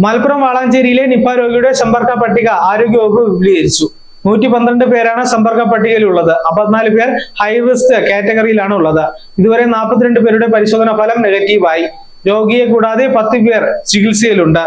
Malappuram വാളാഞ്ചേരിയിലെ Nipah രോഗിയുടെ സമ്പർക്ക പട്ടിക ആരോഗ്യവകുപ്പ് വിപുലീകരിച്ചു. നൂറ്റി പന്ത്രണ്ട് പേരാണ് സമ്പർക്ക പട്ടികയിലുള്ളത്. അമ്പത്തിനാല് പേർ ഹൈ റിസ്ക് കാറ്റഗറിയിലാണ് ഉള്ളത്. ഇതുവരെ നാൽപ്പത്തിരണ്ട് പേരുടെ പരിശോധനാ ഫലം നെഗറ്റീവായി. രോഗിയെ കൂടാതെ പത്ത് പേർ ചികിത്സയിലുണ്ട്.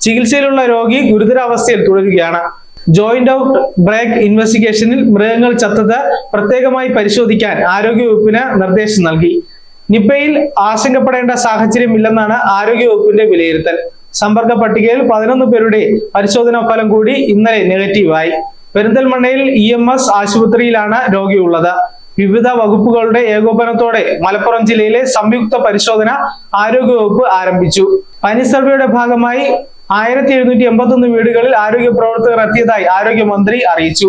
ചികിത്സയിലുള്ള രോഗി ഗുരുതരാവസ്ഥയിൽ തുടരുകയാണ്. ജോയിന്റ് ഔട്ട് ബ്രേക്ക് ഇൻവെസ്റ്റിഗേഷനിൽ മൃഗങ്ങൾ ചത്തത് പ്രത്യേകമായി പരിശോധിക്കാൻ ആരോഗ്യവകുപ്പിന് നിർദ്ദേശം നൽകി. നിപ്പയിൽ ആശങ്കപ്പെടേണ്ട സാഹചര്യമില്ലെന്നാണ് ആരോഗ്യവകുപ്പിന്റെ വിലയിരുത്തൽ. സമ്പർക്ക പട്ടികയിൽ പതിനൊന്ന് പേരുടെ പരിശോധനാ ഫലം കൂടി ഇന്നലെ നെഗറ്റീവായി പെരിന്തൽമണ്ണയിൽ ഇ എം എസ് ആശുപത്രിയിലാണ് രോഗിയുള്ളത്. വിവിധ വകുപ്പുകളുടെ ഏകോപനത്തോടെ മലപ്പുറം ജില്ലയിലെ സംയുക്ത പരിശോധന ആരോഗ്യവകുപ്പ് ആരംഭിച്ചു. പനി സർവേയുടെ ഭാഗമായി ആയിരത്തി എഴുന്നൂറ്റി എൺപത്തി ഒന്ന് വീടുകളിൽ ആരോഗ്യ പ്രവർത്തകർ എത്തിയതായി ആരോഗ്യമന്ത്രി അറിയിച്ചു.